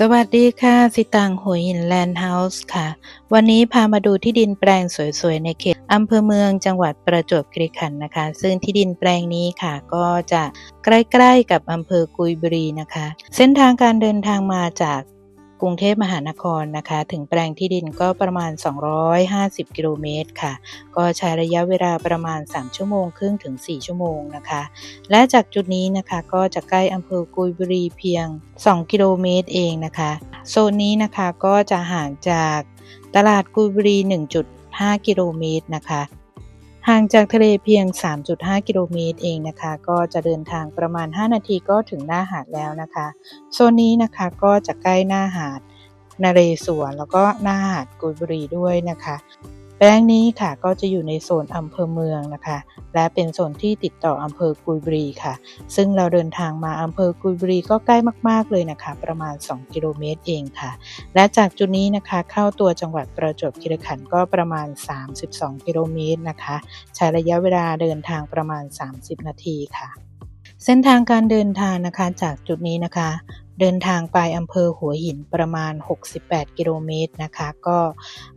สวัสดีค่ะ สิตังหัวหินแลนด์เฮาส์ค่ะ วันนี้พามาดูที่ดินแปลงสวยๆ ในเขตอำเภอเมืองจังหวัดประจวบคีรีขันธ์นะคะ ซึ่งที่ดินแปลงนี้ค่ะก็จะใกล้ๆกับอำเภอกุยบุรีนะคะ เส้นทางการเดินทางมาจาก รุงเทพมหานครนะคะ ถึงแปลงที่ดินก็ประมาณ 250 กิโลเมตรค่ะ ก็ใช้ระยะเวลาประมาณ 3 ชั่วโมงครึ่งถึง 4 ชั่วโมงนะคะ และจากจุดนี้นะคะก็จะใกล้อำเภอกุยบุรีเพียง 2 กิโลเมตรเองนะคะ โซนนี้นะคะก็จะห่างจากตลาดกุยบุรี 1.5 กิโลเมตรนะคะ ห่างจากทะเลเพียง 3.5 กิโลเมตรเองนะคะ ก็จะเดินทางประมาณ 5 นาทีก็ถึงหน้าหาดแล้วนะคะ โซนนี้นะคะก็จะใกล้หน้าหาดนาเรศวรแล้วก็หน้าหาดกุยบุรีด้วยนะคะ แปลงนี้ค่ะก็จะอยู่ในโซนอำเภอเมืองนะคะ และเป็นโซนที่ติดต่ออำเภอกุยบุรีค่ะ ซึ่งเราเดินทางมาอำเภอกุยบุรีก็ใกล้มาก ๆ เลยนะคะ ประมาณ 2 กิโลเมตรเองค่ะ และจากจุดนี้นะคะเข้าตัวจังหวัดประจวบคีรีขันธ์ก็ประมาณ 32 กิโลเมตรนะคะ ใช้ระยะเวลาเดินทางประมาณ 30 นาทีค่ะเส้นทางการเดินทางนะคะจากจุดนี้นะคะ เดินทางไปอำเภอหัวหินประมาณ 68 กิโลเมตรนะคะ ก็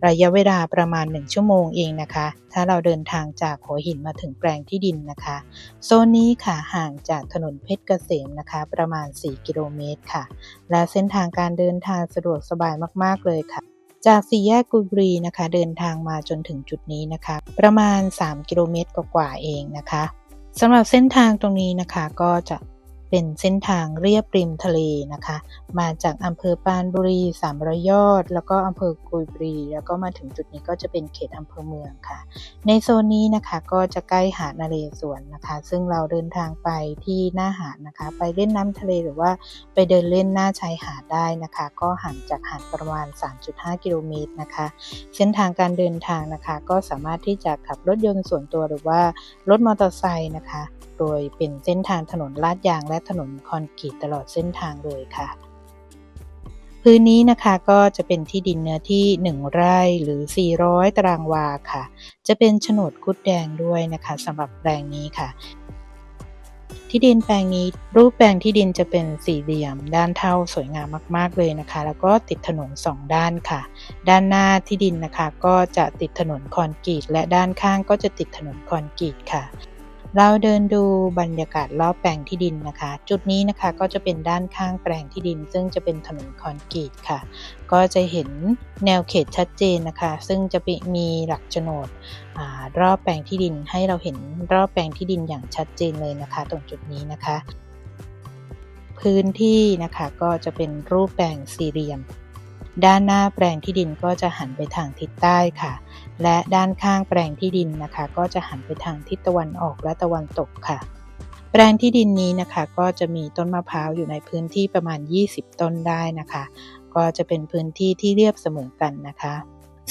ระยะเวลาประมาณ 1 ชั่วโมงเองนะคะ ถ้าเราเดินทางจากหัวหินมาถึงแปลงที่ดินนะคะ โซนนี้ค่ะห่างจากถนนเพชรเกษมนะคะ ประมาณ 4 กิโลเมตรค่ะ และเส้นทางการเดินทางสะดวกสบายมาก ๆ เลยค่ะจากสี่แยกกุยบุรีนะคะ เดินทางมาจนถึงจุดนี้นะคะ ประมาณ 3 กิโลเมตรกว่าๆเองนะคะสำหรับเส้นทางตรงนี้นะคะก็จะ เป็นเส้นทางเรียบริมทะเลนะคะ มาจากอำเภอปานบุรีสามรอยยอด แล้วก็อำเภอกุยบุรี แล้วก็มาถึงจุดนี้ก็จะเป็นเขตอำเภอเมืองค่ะ ในโซนนี้นะคะก็จะใกล้หาดนาเรศวรนะคะ ซึ่งเราเดินทางไปที่หน้าหาดนะคะ ไปเล่นน้ำทะเลหรือว่าไปเดินเล่นหน้าชายหาดได้นะคะ ก็ห่างจากหาดประมาณ 3.5 กิโลเมตรนะคะ เส้นทางการเดินทางนะคะ ก็สามารถที่จะขับรถยนต์ส่วนตัวหรือว่ารถมอเตอร์ไซค์นะคะ โดยเป็นเส้นทางถนนลาดยางและถนนคอนกรีตตลอดเส้นทางเลยค่ะ พื้นนี้นะคะก็จะเป็นที่ดินเนื้อที่ 1 ไร่หรือ 400 ตารางวาค่ะ จะเป็นโฉนดคุดแดงด้วยนะคะสำหรับแปลงนี้ค่ะที่ดินแปลงนี้รูปแปลงที่ดินจะเป็นสี่เหลี่ยม ด้านเท่าสวยงามมากๆเลยนะคะ แล้วก็ติดถนน2ด้านค่ะ ด้านหน้าที่ดินนะคะ ก็จะติดถนนคอนกรีตและด้านข้างก็จะติดถนนคอนกรีตค่ะ เราเดินดูบรรยากาศรอบแปลงที่ดินนะคะ จุดนี้นะคะก็จะเป็นด้านข้างแปลงที่ดิน ซึ่งจะเป็นถนนคอนกรีตค่ะ ก็จะเห็นแนวเขตชัดเจนนะคะ ซึ่งจะมีหลักโฉนดอรอบแปลงที่ดินให้เราเห็นรอบแปลงที่ดินอย่างชัดเจนเลยนะคะ ตรงจุดนี้นะคะ พื้นที่นะคะก็จะเป็นรูปแปลงสี่เหลี่ยม ด้านหน้าแปลงที่ดินก็จะหันไปทางทิศใต้ค่ะ และด้านข้างแปลงที่ดินนะคะ ก็จะหันไปทางทิศตะวันออกและตะวันตกค่ะ แปลงที่ดินนี้นะคะก็จะมีต้นมะพร้าวอยู่ในพื้นที่ประมาณ 20 ต้นได้นะคะ ก็จะเป็นพื้นที่ที่เรียบเสมอกันนะคะ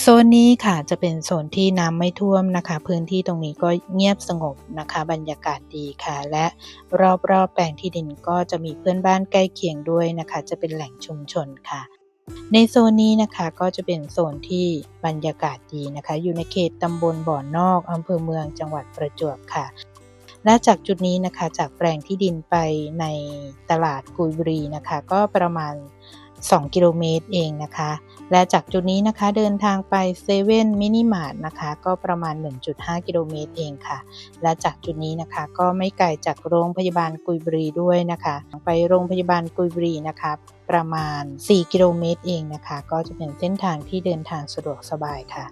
โซนนี้ค่ะจะเป็นโซนที่น้ำไม่ท่วมนะคะ พื้นที่ตรงนี้ก็เงียบสงบนะคะ บรรยากาศดีค่ะ และรอบๆแปลงที่ดินก็จะมีเพื่อนบ้านใกล้เคียงด้วยนะคะ จะเป็นแหล่งชุมชนค่ะ ในโซนนี้นะคะก็จะเป็นโซนที่บรรยากาศดีนะคะ อยู่ในเขตตำบลบ่อนนอกอำเภอเมืองจังหวัดประจวบค่ะ และจากจุดนี้นะคะจากแปลงที่ดินไปในตลาดกุยบุรีนะคะ ก็ประมาณ 2 กิโลเมตรเองนะคะ และจากจุดนี้นะคะเดินทางไปเซเว่นมินิมาร์ทนะคะก็ประมาณ 1.5 กิโลเมตรเองค่ะ และจากจุดนี้นะคะก็ไม่ไกลจากโรงพยาบาลกุยบุรีด้วยนะคะ ไปโรงพยาบาลกุยบุรีนะคะประมาณ 4 กิโลเมตรเองนะคะ ก็จะเป็นเส้นทางที่เดินทางสะดวกสบายค่ะ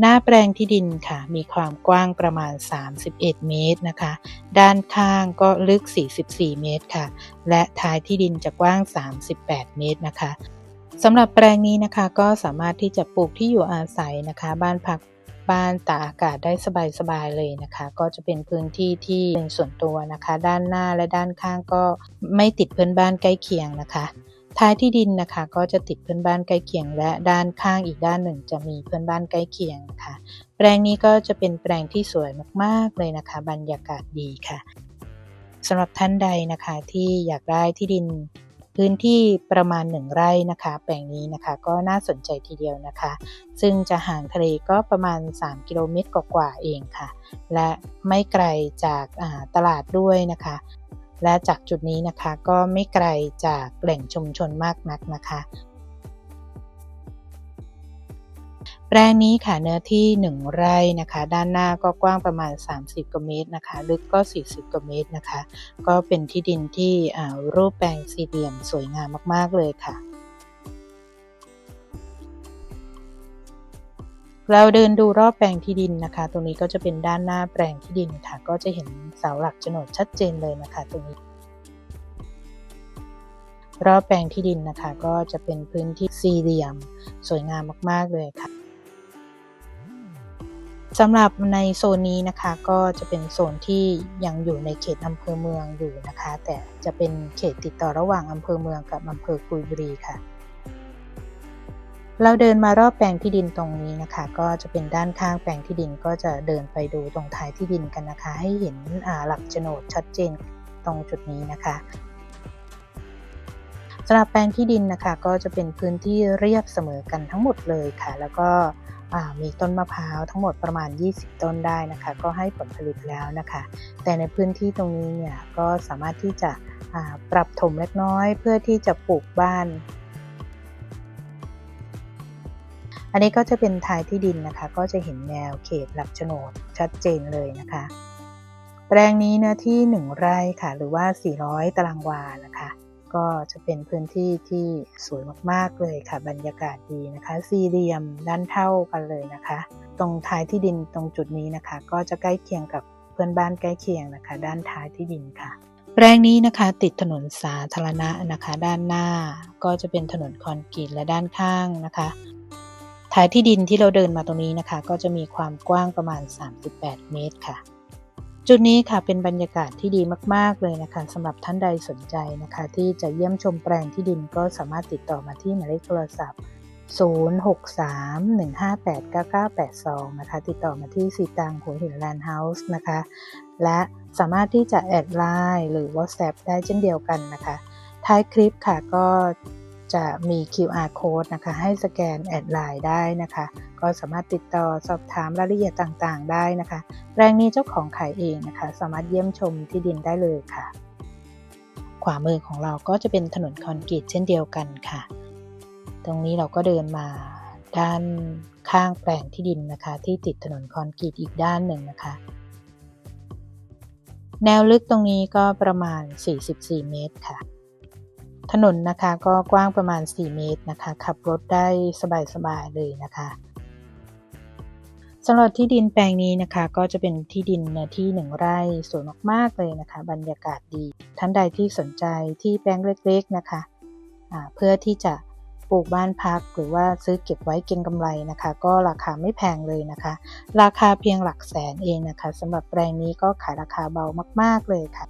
หน้าแปลงที่ดินค่ะ มีความกว้างประมาณ 31 เมตรนะคะ ด้านข้างก็ลึก 44 เมตรค่ะ และท้ายที่ดินจะกว้าง 38 เมตรนะคะสำหรับแปลงนี้นะคะ ก็สามารถที่จะปลูกที่อยู่อาศัยนะคะ บ้านพักบ้านตากอากาศได้สบายๆเลยนะคะ ก็จะเป็นพื้นที่ที่เป็นส่วนตัวนะคะ ด้านหน้าและด้านข้างก็ไม่ติดเพื่อนบ้านใกล้เคียงนะคะ ท้ายที่ดินนะคะก็จะติดเพื่อนบ้านใกล้เคียง และด้านข้างอีกด้านหนึ่ง จะมีเพื่อนบ้านใกล้เคียงนะคะแปลงนี้ก็จะเป็นแปลงที่สวยมากๆเลยนะคะ บรรยากาศดีค่ะสำหรับท่านใดนะคะที่อยากได้ที่ดินพื้นที่ประมาณ 1 ไร่นะคะ แปลงนี้นะคะก็น่าสนใจทีเดียวนะคะ ซึ่งจะห่างทะเลก็ประมาณ 3 กิโลเมตรกว่าๆเองค่ะ และไม่ไกลจากตลาดด้วยนะคะ และจากจุดนี้นะคะก็ไม่ไกลจากแหล่งชุมชนมากนักนะคะแปลงนี้ค่ะเนื้อที่ 1 ไร่นะคะ ด้านหน้าก็กว้างประมาณ 30กว่าเมตรนะคะ ลึกก็ 40กว่าเมตรนะคะ ก็เป็นที่ดินที่รูปแปลงสี่เหลี่ยมสวยงามมาก ๆ เลยค่ะ เราเดินดูรอบแปลงที่ดินนะคะ ตรงนี้ก็จะเป็นด้านหน้าแปลงที่ดินค่ะ ก็จะเห็นเสาหลักโฉนดชัดเจนเลยนะคะ ตรงนี้ รอบแปลงที่ดินนะคะ ก็จะเป็นพื้นที่สี่เหลี่ยม สวยงามมาก ๆ เลยค่ะสำหรับในโซนนี้นะคะก็จะเป็นโซนที่ยังอยู่ในเขตอำเภอเมืองอยู่นะคะ แต่จะเป็นเขตติดต่อระหว่างอำเภอเมืองกับอำเภอกุยบุรีค่ะ เราเดินมารอบแปลงที่ดินตรงนี้นะคะ ก็จะเป็นด้านข้างแปลงที่ดินก็จะเดินไปดูตรงท้ายที่ดินกันนะคะ ให้เห็นหลักโฉนดชัดเจนตรงจุดนี้นะคะสำหรับแปลงที่ดินนะคะ ก็จะเป็นพื้นที่เรียบเสมอกันทั้งหมดเลยค่ะ แล้วก็มีต้นมะพร้าวทั้งหมดประมาณ 20 ต้นได้นะคะ ก็ให้ผลผลิตแล้วนะคะ แต่ในพื้นที่ตรงนี้เนี่ยก็สามารถที่จะปรับถมเล็กน้อย เพื่อที่จะปลูกบ้าน อันนี้ก็จะเป็นทายที่ดินนะคะ ก็จะเห็นแนวเขตหลักโฉนดชัดเจนเลยนะคะ แปลงนี้เนื้อที่ 1 ไร่ค่ะ หรือว่า 400 ตารางวานะคะ ก็จะเป็นพื้นที่ที่สวยมากๆเลยค่ะ บรรยากาศดีนะคะ สี่เหลี่ยมด้านเท่ากันเลยนะคะ ตรงท้ายที่ดินตรงจุดนี้นะคะ ก็จะใกล้เคียงกับเพื่อนบ้านใกล้เคียงนะคะ ด้านท้ายที่ดินค่ะแปลงนี้นะคะติดถนนสาธารณะนะคะ ด้านหน้าก็จะเป็นถนนคอนกรีตและด้านข้างนะคะ ท้ายที่ดินที่เราเดินมาตรงนี้นะคะ ก็จะมีความกว้างประมาณ 38 เมตรค่ะ จุดนี้ค่ะเป็นบรรยากาศที่ดีมาก ๆ เลยนะคะสำหรับท่านใดสนใจนะคะ ที่จะเยี่ยมชมแปลงที่ดินก็สามารถติดต่อมาที่หมายเลขโทรศัพท์ 0631589982 นะคะ ติดต่อมาที่สีตังหัวหินแลนด์เฮาส์นะคะ และสามารถที่จะแอดไลน์หรือ WhatsApp ได้เช่นเดียวกันนะคะ ท้ายคลิปค่ะก็ จะมี QR code นะคะ ให้สแกนแอดไลน์ได้นะคะ ก็สามารถติดต่อสอบถามรายละเอียดต่างๆ ได้นะคะ แปลงนี้เจ้าของขายเองนะคะ สามารถเยี่ยมชมที่ดินได้เลยค่ะ ขวามือของเราก็จะเป็นถนนคอนกรีตเช่นเดียวกันค่ะ ตรงนี้เราก็เดินมาด้านข้างแปลงที่ดินนะคะ ที่ติดถนนคอนกรีตอีกด้านหนึ่งนะคะแนวลึกตรงนี้ก็ประมาณ 44 เมตรค่ะ ถนนนะคะก็กว้างประมาณ 4 เมตรนะคะ ขับรถได้สบายๆเลยนะคะสำหรับที่ดินแปลงนี้นะคะ ก็จะเป็นที่ดินเนื้อที่หนึ่งไร่สวยมากๆเลยนะคะ บรรยากาศดี ท่านใดที่สนใจที่แปลงเล็กๆนะคะะเพื่อที่จะปลูกบ้านพักหรือว่าซื้อเก็บไว้เก็งกำไรนะคะ ก็ราคาไม่แพงเลยนะคะ ราคาเพียงหลักแสนเองนะคะสำหรับแปลงนี้ก็ขายราคาเบามาก ๆเลยค่ะ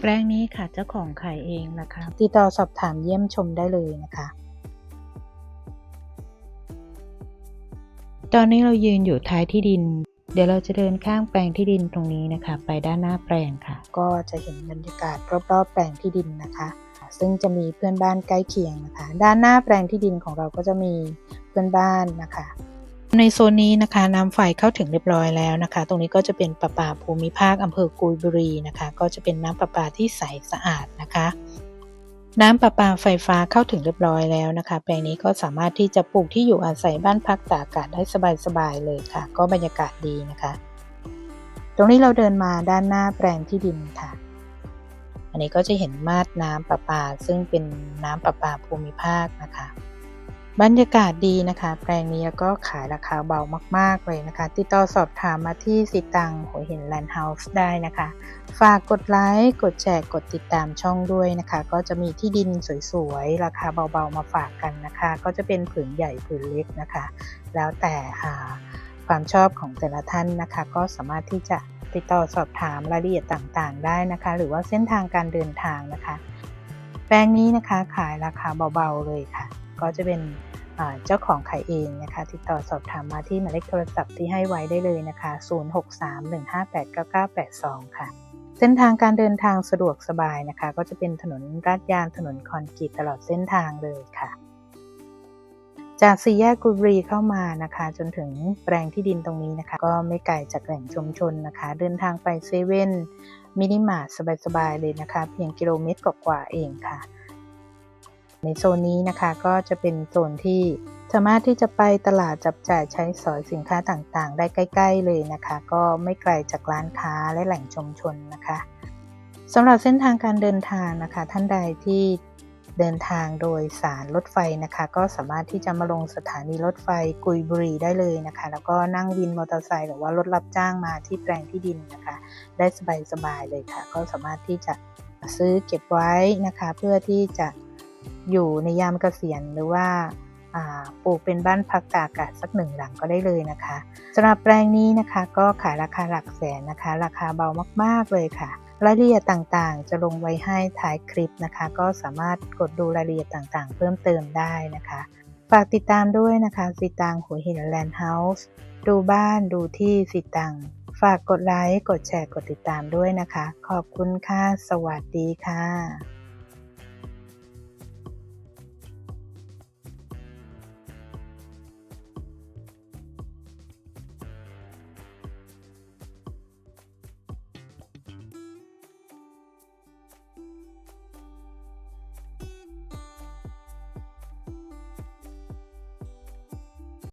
แปลงนี้ค่ะเจ้าของขายเองนะคะ ติดต่อสอบถามเยี่ยมชมได้เลยนะคะ ตอนนี้เรายืนอยู่ท้ายที่ดิน เดี๋ยวเราจะเดินข้างแปลงที่ดินตรงนี้นะคะ ไปด้านหน้าแปลงค่ะ ก็จะเห็นบรรยากาศรอบๆ แปลงที่ดินนะคะ ซึ่งจะมีเพื่อนบ้านใกล้เคียงนะคะ ด้านหน้าแปลงที่ดินของเราก็จะมีเพื่อนบ้านนะคะ ในโซนนี้นะคะน้ำไฟเข้าถึงเรียบร้อยแล้วนะคะ ตรงนี้ก็จะเป็นประปาภูมิภาคอำเภอกุยบุรีนะคะ ก็จะเป็นน้ำประปาที่ใสสะอาดนะคะ น้ำประปาไฟฟ้าเข้าถึงเรียบร้อยแล้วนะคะ แปลงนี้ก็สามารถที่จะปลูกที่อยู่อาศัยบ้านพักตากอากาศได้สบายๆเลยค่ะ ก็บรรยากาศดีนะคะ ตรงนี้เราเดินมาด้านหน้าแปลงที่ดินค่ะ อันนี้ก็จะเห็นมาดน้ำประปาซึ่งเป็นน้ำประปาภูมิภาคนะคะ บรรยากาศดีนะคะ แปลงนี้ก็ขายราคาเบามาก ๆ เลยนะคะ ติดต่อสอบถามมาที่สิตังหัวหินแลนด์เฮาส์ได้นะคะ ฝากกดไลค์กดแชร์กดติดตามช่องด้วยนะคะ ก็จะมีที่ดินสวยๆ ราคาเบาๆมาฝากกันนะคะ ก็จะเป็นผืนใหญ่ผืนเล็กนะคะ แล้วแต่ความชอบของแต่ละท่านนะคะ ก็สามารถที่จะติดต่อสอบถามรายละเอียดต่างๆ ได้นะคะ หรือว่าเส้นทางการเดินทางนะคะ แปลงนี้นะคะขายราคาเบาๆเลยค่ะ ก็จะเป็น เจ้าของขายเองนะคะ ติดต่อสอบถามมาที่หมายเลขโทรศัพท์ที่ให้ไว้ได้เลยนะคะ 0631589982 ค่ะ เส้นทางการเดินทางสะดวกสบายนะคะ ก็จะเป็นถนนราดยางถนนคอนกรีตตลอดเส้นทางเลยค่ะ จากสี่แยกกุบรีเข้ามานะคะ จนถึงแปลงที่ดินตรงนี้นะคะ ก็ไม่ไกลจากแหล่งชุมชนนะคะ เดินทางไปเซเว่นมินิมาร์ทสบายๆเลยนะคะ เพียงกิโลเมตรกว่าๆเองค่ะ ในโซนนี้นะคะก็จะเป็นโซนที่สามารถที่จะไปตลาดจับจ่ายใช้สอยสินค้าต่างๆ ได้ใกล้ ๆเลยนะคะ ก็ไม่ไกลจากร้านค้าและแหล่งชุมชนนะคะสำหรับเส้นทางการเดินทางนะคะ ท่านใดที่เดินทางโดยสารรถไฟนะคะ ก็สามารถที่จะมาลงสถานีรถไฟกุยบุรีได้เลยนะคะ แล้วก็นั่งวินมอเตอร์ไซค์หรือว่ารถรับจ้างมาที่แปลงที่ดินนะคะ ได้สบายๆเลยค่ะ ก็สามารถที่จะซื้อเก็บไว้นะคะ เพื่อที่จะ อยู่ในยามเกษียณหรือว่าปลูกเป็นบ้านพักตากอากาศสักหนึ่งหลังก็ได้เลยนะคะสำหรับแปลงนี้นะคะ ก็ขายราคาหลักแสนนะคะ ราคาเบามากๆเลยค่ะ รายละเอียดต่างๆ จะลงไว้ให้ท้ายคลิปนะคะ ก็สามารถกดดูรายละเอียดต่างๆ เพิ่มเติมได้นะคะฝากติดตามด้วยนะคะสีตังหัวหินแลนด์เฮาส์ดูบ้านดูที่สีตังฝากกดไลค์กดแชร์กดติดตามด้วยนะคะ ขอบคุณค่ะ สวัสดีค่ะ